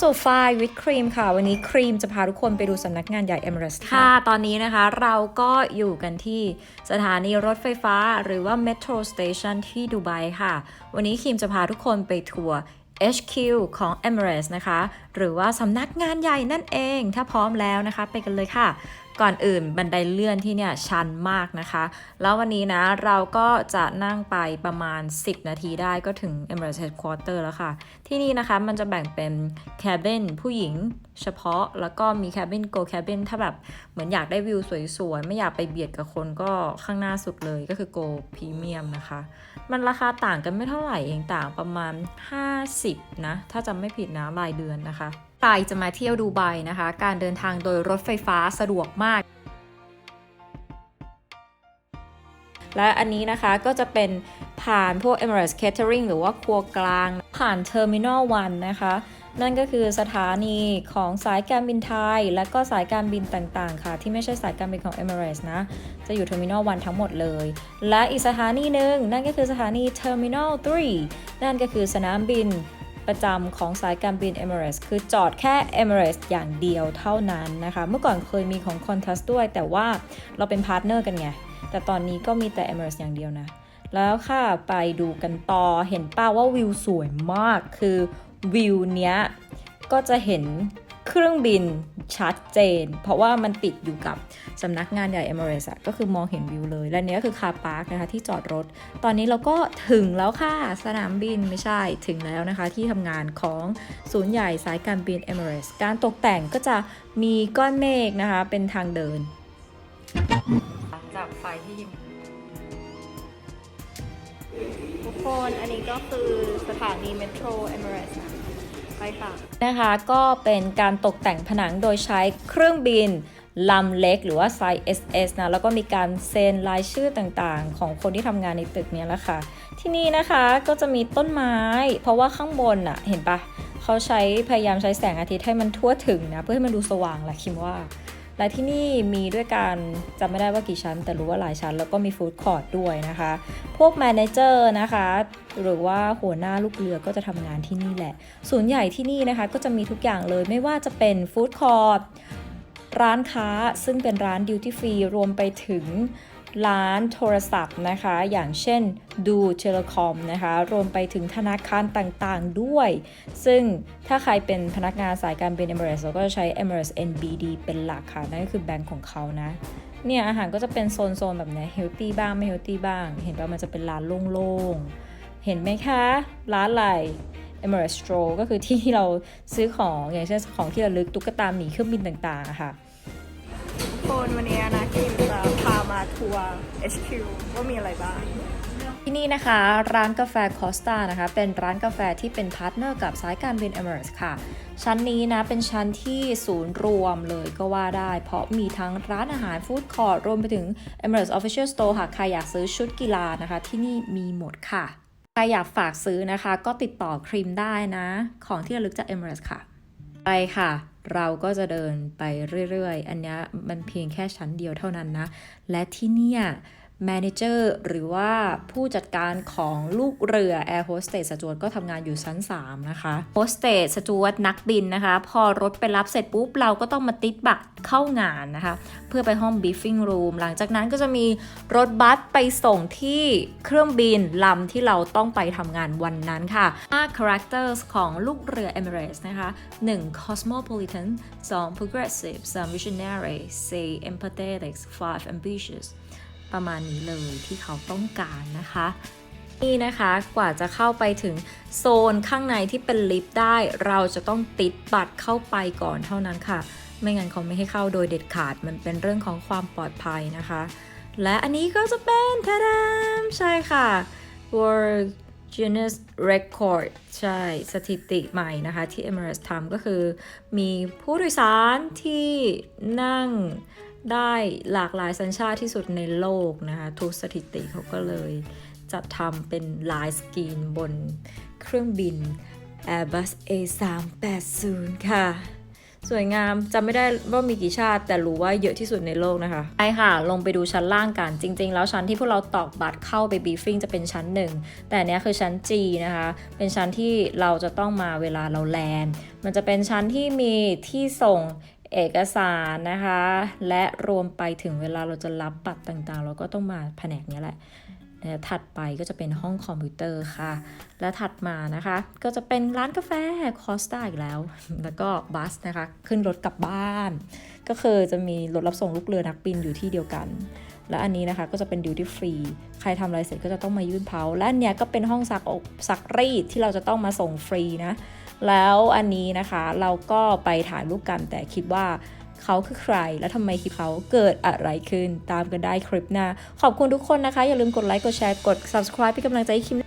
โซฟาวิดครีมค่ะ วันนี้ครีมจะพาทุกคนไปดูสำนักงานใหญ่เอมิเรสค่ะ ตอนนี้นะคะเราก็อยู่กันที่สถานีรถไฟฟ้าหรือว่า Metro Station ที่ดูไบค่ะ วันนี้ครีมจะพาทุกคนไปทัวร์ HQ ของ Emirates นะคะ หรือว่าสำนักงานใหญ่นั่นเอง ถ้าพร้อมแล้วนะคะ ไปกันเลยค่ะ ก่อนอื่นบันไดเลื่อนที่เนี่ยชันมากนะคะ แล้ววันนี้นะเราก็จะนั่งไปประมาณ 10 นาทีได้ก็ถึง Emirates Headquarter แล้วค่ะที่นี่นะคะมันจะแบ่งเป็น cabin ผู้หญิงเฉพาะแล้วก็มี cabin go cabin ถ้าแบบเหมือนอยากได้วิวสวยๆ ไม่อยากไปเบียดกับคนก็ข้างหน้าสุดเลยก็คือ go premium นะคะ มันราคาต่างกันไม่เท่าไหร่เองต่างประมาณ 50 นะ ถ้าจำไม่ผิดนะรายเดือนนะคะใครจะมาเที่ยวดูไบนะคะ การเดินทางโดยรถไฟฟ้าสะดวกมาก และอันนี้นะคะก็จะเป็นผ่านพวก Emirates Catering หรือว่าครัวกลาง ผ่าน Terminal 1 นะคะ นั่นก็คือสถานีของสายการบินไทย และก็สายการบินต่างๆ ค่ะ ที่ไม่ใช่สายการบินของ Emirates นะ จะอยู่ Terminal 1 ทั้งหมดเลย และอีกสถานีหนึ่งนั่นก็คือสถานี Terminal 3 นั่นก็คือสนามบินประจำของสายการบิน Emirates คือจอดแค่ Emirates อย่างเดียวเท่านั้นนะคะ เมื่อก่อนเคยมีของ Qantas ด้วย แต่ว่าเราเป็นพาร์ทเนอร์กันไง แต่ตอนนี้ก็มีแต่ Emirates อย่างเดียวนะ แล้วค่ะไปดูกันต่อเห็นป้าว่าวิวสวยมากคือวิวเนี้ยก็จะเห็นเครื่องบินชัดเจน เพราะว่ามันติดอยู่กับสำนักงานใหญ่ Emirates อะก็คือมองเห็นวิวเลย และนี้ก็คือคาร์พาร์คนะคะที่จอดรถ ตอนนี้เราก็ถึงแล้วค่ะ สนามบินไม่ใช่ถึงแล้วนะคะ ที่ทำงานของศูนย์ใหญ่สายการบิน Emirates การตกแต่งก็จะมีก้อนเมฆนะคะ เป็นทางเดิน จากไฟที่ยิงทุกคนอันนี้ก็คือสถานีเมโทรเอมิเรสนะไปค่ะนะคะก็เป็นการตกแต่งผนังโดยใช้เครื่องบินลำเล็กหรือว่าไซส์ SS นะ แล้วก็มีการเซ็นรายชื่อต่างๆ ของคนที่ทำงานในตึกนี้แหละค่ะ ที่นี่นะคะก็จะมีต้นไม้ เพราะว่าข้างบนอะเห็นปะเขาใช้พยายามใช้แสงอาทิตย์ให้มันทั่วถึงนะ เพื่อให้มันดูสว่างแหละคิมว่า และที่นี่มีด้วยกันจำไม่ได้ว่ากี่ชั้น แต่รู้ว่าหลายชั้น แล้วก็มีฟู้ดคอร์ทด้วยนะคะ พวกแมเนเจอร์นะคะ หรือว่าหัวหน้าลูกเรือก็จะทำงานที่นี่แหละ ศูนย์ใหญ่ที่นี่นะคะก็จะมีทุกอย่างเลยไม่ว่าจะเป็นฟู้ดคอร์ทร้านค้าซึ่งเป็นร้านดิวตี้ฟรีรวมไปถึง ร้านโทรศัพท์นะคะ อย่างเช่นดูเทเลคอมนะคะ รวมไปถึงธนาคารต่างๆด้วย ซึ่งถ้าใครเป็นพนักงานสายการบิน Emirates เราก็จะใช้ Emirates NBD เป็นหลักค่ะ นั่นก็คือแบงก์ของเขานะเนี่ยอาหารก็จะเป็นโซน ๆ แบบเนี้ยเฮลตี้บ้าง ไม่เฮลตี้บ้าง เห็นป่ะมันจะเป็นร้านโล่ง ๆ เห็นไหมคะ ร้านอะไร Emirates Stro ก็คือที่ที่เราซื้อของ อย่างเช่นของที่ระลึกตุ๊กตาหมีเครื่องบินต่าง ๆ ค่ะโคนวันนี้นะกิม พามาทัวร์ HQ ว่ามีอะไรบ้างที่นี่นะคะ ร้านกาแฟคอสตานะคะ เป็นร้านกาแฟที่เป็นพาร์ทเนอร์กับสายการบิน Emirates ค่ะ ชั้นนี้นะเป็นชั้นที่ศูนย์รวมเลยก็ว่าได้ เพราะมีทั้งร้านอาหารฟู้ดคอร์ทรวมไปถึง Emirates Official Store ค่ะใครอยากซื้อชุดกีฬานะคะ ที่นี่มีหมดค่ะ ใครอยากฝากซื้อนะคะ ก็ติดต่อครีมได้นะ ของที่ระลึกจาก Emirates ค่ะ ไปค่ะ เราก็จะเดินไปเรื่อยๆ อันนี้มันเพียงแค่ชั้นเดียวเท่านั้นนะ และที่เนี่ย แมเนเจอร์หรือว่าผู้จัดการของลูกเรือ Air Hostess สจวตก็ทำงานอยู่ชั้น 3 นะคะ Hostess สจวตนักบินนะคะ พอรถไปรับเสร็จปุ๊บ เราก็ต้องมาติดบัตรเข้างานนะคะ เพื่อไปห้อง briefing room หลังจากนั้นก็จะมีรถบัสไปส่งที่เครื่องบินลำที่เราต้องไปทำงานวันนั้นค่ะ5 characters ของลูกเรือ Emirates นะคะ 1. cosmopolitan 2. progressive 3. visionary 4. empathetic 5. ambitious ประมาณนี้เลยที่เขาต้องการนะคะนี่นะคะกว่าจะเข้าไปถึงโซนข้างในที่เป็นลิฟต์ได้ เราจะต้องติดบัตรเข้าไปก่อนเท่านั้นค่ะ ไม่งั้นเขาไม่ให้เข้าโดยเด็ดขาดมันเป็นเรื่องของความปลอดภัยนะคะ และอันนี้ก็จะเป็นทาดามใช่ค่ะ World Guinness Record ใช่สถิติใหม่นะคะ ที่ Emirates ทำก็คือ มีผู้โดยสารที่นั่ง ได้หลากหลายสัญชาติที่สุดในโลกนะคะทุกสถิติเขาก็เลยจัดทำเป็นลายสกรีนบนเครื่องบิน Airbus A380 ค่ะ สวยงามจำไม่ได้ว่ามีกี่ชาติ แต่รู้ว่าเยอะที่สุดในโลกนะคะไอค่ะ ลงไปดูชั้นล่างกัน จริง ๆ แล้วชั้นที่พวกเราตอกบัตรเข้าไปบีฟิ้งจะเป็นชั้นหนึ่งแต่เนี้ยคือชั้น G นะคะ เป็นชั้นที่เราจะต้องมาเวลาเราแลนด์มันจะเป็นชั้นที่มีที่ส่ง เอกสารนะคะ และรวมไปถึงเวลาเราจะรับบัตรต่างๆ เราก็ต้องมาแผนกนี้แหละถัดไปก็จะเป็นห้องคอมพิวเตอร์ค่ะ และถัดมานะคะ ก็จะเป็นร้านกาแฟคอสตาอีกแล้ว แล้วก็บัสนะคะ ขึ้นรถกลับบ้าน ก็คือจะมีรถรับส่งลูกเรือนักบินอยู่ที่เดียวกัน และอันนี้นะคะก็จะเป็นดิวตี้ฟรี ใครทำอะไรเสร็จก็จะต้องมายื่นเผาและอันเนี้ยก็เป็นห้องซักอบซักรีดที่เราจะต้องมาส่งฟรีนะ แล้วอันนี้นะคะเราก็ไปถ่ายรูปกันแต่คิดว่าเขาคือใคร และทำไมคลิปเขาเกิดอะไรขึ้น ตามกันได้คลิปหน้า ขอบคุณทุกคนนะคะ อย่าลืมกดไลค์ กดแชร์ กด subscribe เป็นกำลังใจให้คิม